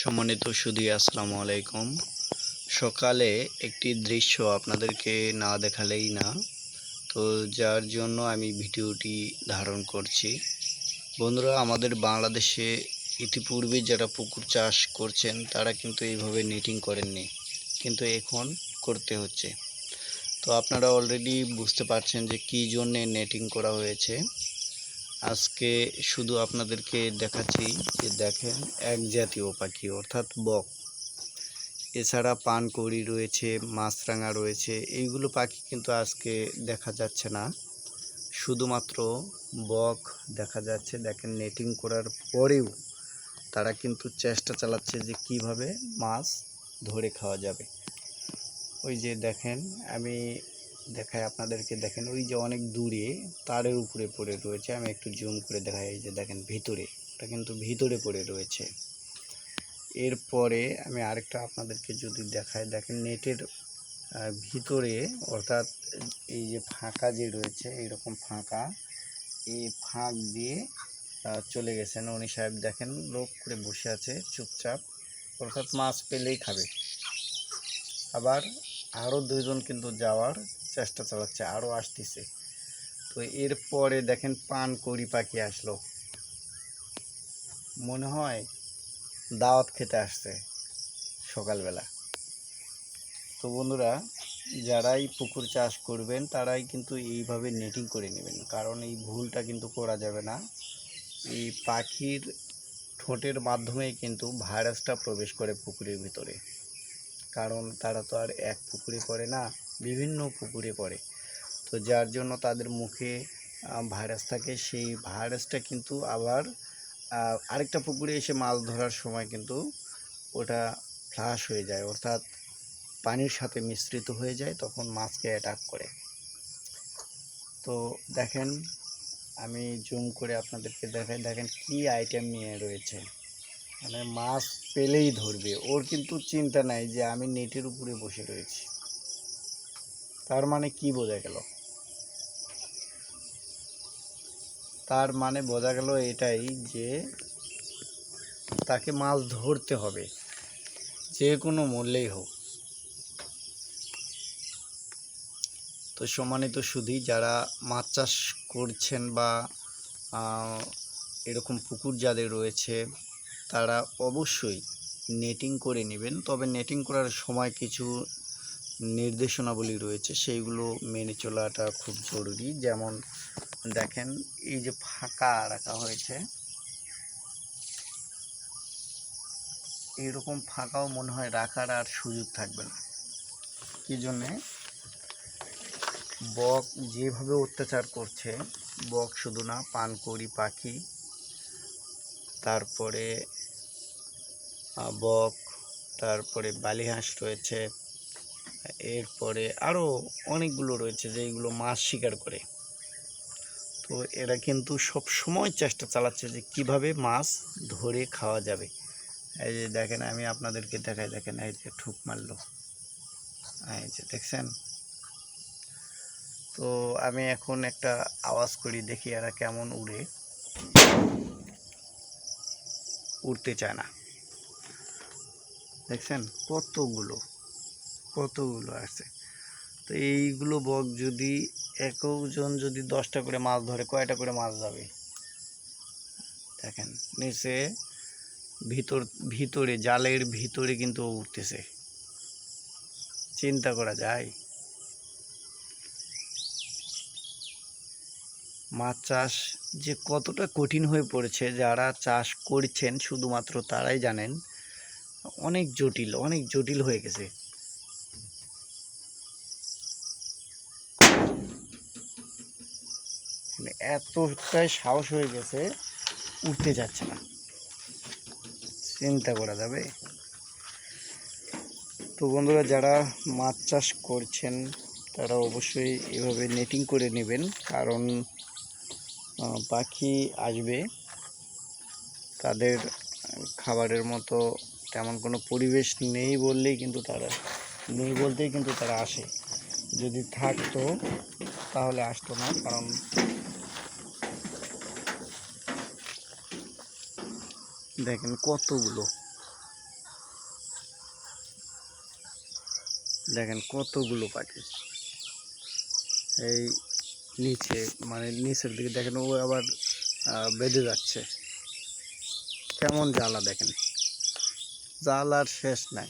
সম্মানিত সুধী, আসসালামু আলাইকুম। সকালে একটি দৃশ্য আপনাদেরকে না দেখালেই না। তো যার জন্য আমি ভিডিওটি ধারণ করছি। বন্ধুরা, আমাদের বাংলাদেশে ইতিপূর্বে যারা পুকুর চাষ করছেন, তারা কিন্তু এইভাবে নেটিং করেননি। কিন্তু এখন করতে হচ্ছে। তো আপনারা অলরেডি বুঝতে পারছেন যে কী জন্যে নেটিং করা হয়েছে। আজকে শুধু আপনাদেরকে দেখাচ্ছি যে দেখেন, এক জাতীয় পাখি, অর্থাৎ বক। এছাড়া পানকৌড়ি রয়েছে, মাছরাঙা রয়েছে, এইগুলো পাখি কিন্তু আজকে দেখা যাচ্ছে না। শুধুমাত্র বক দেখা যাচ্ছে, দেখেন নেটিং করার পরেও তারা কিন্তু চেষ্টা চালাচ্ছে যে কীভাবে মাছ ধরে খাওয়া যাবে। ওই যে দেখেন, আমি দেখাই আপনাদেরকে। দেখেন, ওই যে অনেক দূরে তারের উপরে পড়ে রয়েছে। আমি একটু জুম করে দেখাই, এই যে দেখেন ভিতরে। ওটা কিন্তু ভিতরে পড়ে রয়েছে। এরপরে আমি আরেকটা আপনাদেরকে যদি দেখাই, দেখেন নেটের ভিতরে, অর্থাৎ এই যে ফাঁকা যে রয়েছে, এইরকম ফাঁকা, এই ফাঁক দিয়ে চলে গেছেন। উনি সাহেব দেখেন, লোক করে বসে আছে, চুপচাপ। অর্থাৎ মাছ পেলেই খাবে। আবার আরও দুইজন কিন্তু যাওয়ার চেষ্টা চালাচ্ছে আরও আসতেছে। তো এরপরে দেখেন পান কড়ি পাখি আসলো। মনে হয় দাওয়াত খেতে আসছে সকালবেলা। তো বন্ধুরা, যারাই পুকুর চাষ করবেন, তারাই কিন্তু এইভাবে নেটিং করে নেবেন। কারণ এই ভুলটা কিন্তু করা যাবে না। এই পাখির ঠোঁটের মাধ্যমে কিন্তু ভাইরাসটা প্রবেশ করে পুকুরের ভিতরে। কারণ তারা তো আর এক পুকুরে পড়ে না। বিভিন্ন পুকুরে পড়ে। তো যার জন্য তাদের মুখে ভাইরাস থাকে, সেই ভাইরাসটা কিন্তু আবার আরেকটা পুকুরে এসে মাছ ধরার সময় কিন্তু ওটা ফ্লাশ হয়ে যায়, অর্থাৎ পানির সাথে মিশ্রিত হয়ে যায়, তখন মাছকে অ্যাটাক করে। তো দেখেন, আমি জুম করে আপনাদেরকে দেখাই, দেখেন কি আইটেম নিয়ে রয়েছে। মানে মাছ পেলেই ধরবে, ওর কিন্তু চিন্তা নাই যে আমি নেটের উপরে বসে রয়েছি। তার মানে কি বোঝা গেল? তার মানে বোঝা গেল এটাই যে তাকে মাছ ধরতে হবে, যে কোনো মূল্যেই হোক। তো সম্মানিত সুধী, যারা মাছ চাষ করছেন বা এরকম পুকুর যাদের রয়েছে, তারা অবশ্যই নেটিং করে নেবেন। তবে নেটিং করার সময় কিছু নির্দেশনাবলী রয়েছে, সেইগুলো মেনে চলাটা খুব জরুরি। যেমন দেখেন, এই যে ফাঁকা রাখা হয়েছে এইরকম ফাঁকাও মনে হয় রাখার আর সুযোগ থাকবে না। কি জন্যে? বক যেভাবে অত্যাচার করছে, বক শুধু না, পানকড়ি, পাখি, তারপরে বক, তারপরে বালিহাঁস রয়েছে এরপরে আরও অনেকগুলো রয়েছে যেগুলো মাছ শিকার করে। তো এরা কিন্তু সব সময় চেষ্টা চালাচ্ছে যে কীভাবে মাছ ধরে খাওয়া যাবে। এই যে দেখেন, আমি আপনাদেরকে দেখাই, দেখেন, এই যে ঠুক মারলো। এই যে দেখছেন? তো আমি এখন একটা আওয়াজ করি, দেখি এরা কেমন উড়ে। উড়তে চায় না। দেখছেন? কতগুলো কতগুলো আছে? তো এইগুলো বক যদি একজন যদি দশটা করে মাছ ধরে, কয়টা করে মাছ যাবে? দেখেন, নিচে ভিতর, ভিতরে, জালের ভিতরে কিন্তু উঠতেছে। চিন্তা করা যায়। মাছ চাষ যে কতটা কঠিন হয়ে পড়েছে, যারা চাষ করছেন শুধুমাত্র তারাই জানেন, অনেক জটিল অনেক জটিল হয়ে গেছে। এতটাই সাহস হয়ে গেছে, উঠতে যাচ্ছে না। চিন্তা করা যাবে। তো বন্ধুরা, যারা মাছ চাষ করছেন, তারা অবশ্যই এভাবে নেটিং করে নেবেন, কারণ পাখি আসবে, তাদের খাবারের মতো তেমন কোনো পরিবেশ নেই বললেই কিন্তু তারা, নেই বলতেই কিন্তু তারা আসে। যদি থাকতো, তাহলে আসতো না, কারণ দেখেন কতগুলো। দেখেন কতগুলো পাখি। এই নিচে মানে নিচের দিকে দেখেন ও আবার বেঁধে যাচ্ছে। কেমন জ্বালা দেখেন। জ্বালার শেষ নাই।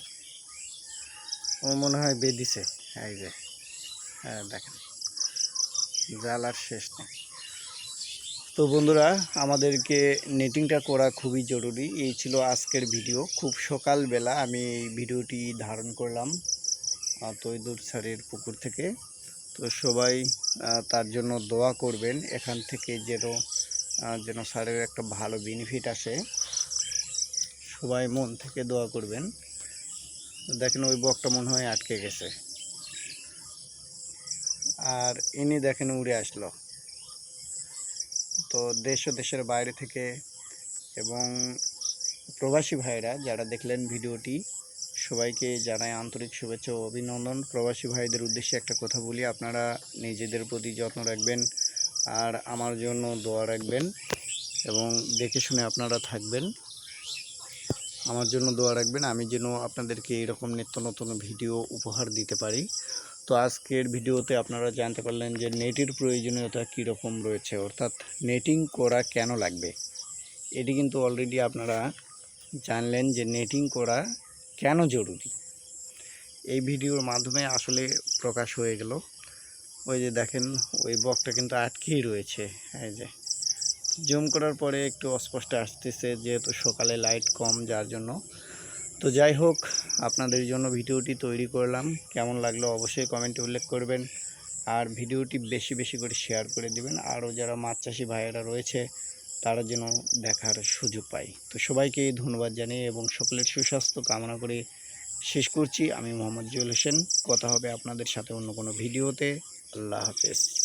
ও মনে হয় বেঁধিছে। এই যে হ্যাঁ দেখেন। জ্বালার শেষ নাই। তো বন্ধুরা, আমাদেরকে নেটিংটা করা খুবই জরুরি। এই ছিল আজকের ভিডিও খুব সকালবেলা আমি এই ভিডিওটি ধারণ করলাম তৈদুর স্যারের পুকুর থেকে। তো সবাই তার জন্য দোয়া করবেন, এখান থেকে যেন যেন স্যারের একটা ভালো বেনিফিট আসে। সবাই মন থেকে দোয়া করবেন। দেখেন ওই বকটা মনে হয় আটকে গেছে। আর ইনি দেখেন উড়ে আসলো। তো দেশ ও দেশের বাইরে থেকে এবং প্রবাসী ভাইরা যারা দেখলেন ভিডিওটি, সবাইকে জানাই আন্তরিক শুভেচ্ছা ও অভিনন্দন। প্রবাসী ভাইদের উদ্দেশ্যে একটা কথা বলি, আপনারা নিজেদের প্রতি যত্ন রাখবেন আর আমার জন্য দোয়া রাখবেন এবং দেখে শুনে আপনারা থাকবেন। আমার জন্য দোয়া রাখবেন, আমি যেন আপনাদেরকে এরকম নিত্য নতুন ভিডিও উপহার দিতে পারি। তো আজকের ভিডিওতে আপনারা জানতে পারলেন যে নেটের প্রয়োজনীয়তা কীরকম রয়েছে, অর্থাৎ নেটিং করা কেন লাগবে? এটি কিন্তু অলরেডি আপনারা জানলেন যে নেটিং করা কেন জরুরি। এই ভিডিওর মাধ্যমে আসলে প্রকাশ হয়ে গেল। ওই যে দেখেন, ওই বকটা কিন্তু আটকেই রয়েছে। এই যে জুম করার পরে একটু অস্পষ্ট আসতেছে, যেহেতু সকালে লাইট কম, যার জন্য তো যাই হোক, আপনাদের জন্য ভিডিওটি তৈরি করলাম। কেমন লাগল অবশ্যই কমেন্টে উল্লেখ করবেন। আর ভিডিওটি বেশি বেশি করে শেয়ার করে দিবেন। আরও যারা মাছ চাষি ভাইয়েরা রয়েছে, তারা যেন দেখার সুযোগ পায়। তো সবাইকে ধন্যবাদ জানিয়ে এবং সকলের সুস্বাস্থ্য কামনা করে শেষ করছি। আমি মোহাম্মদ জুয়েল হোসেন। কথা হবে আপনাদের সাথে অন্য কোনো ভিডিওতে। আল্লাহ হাফেজ।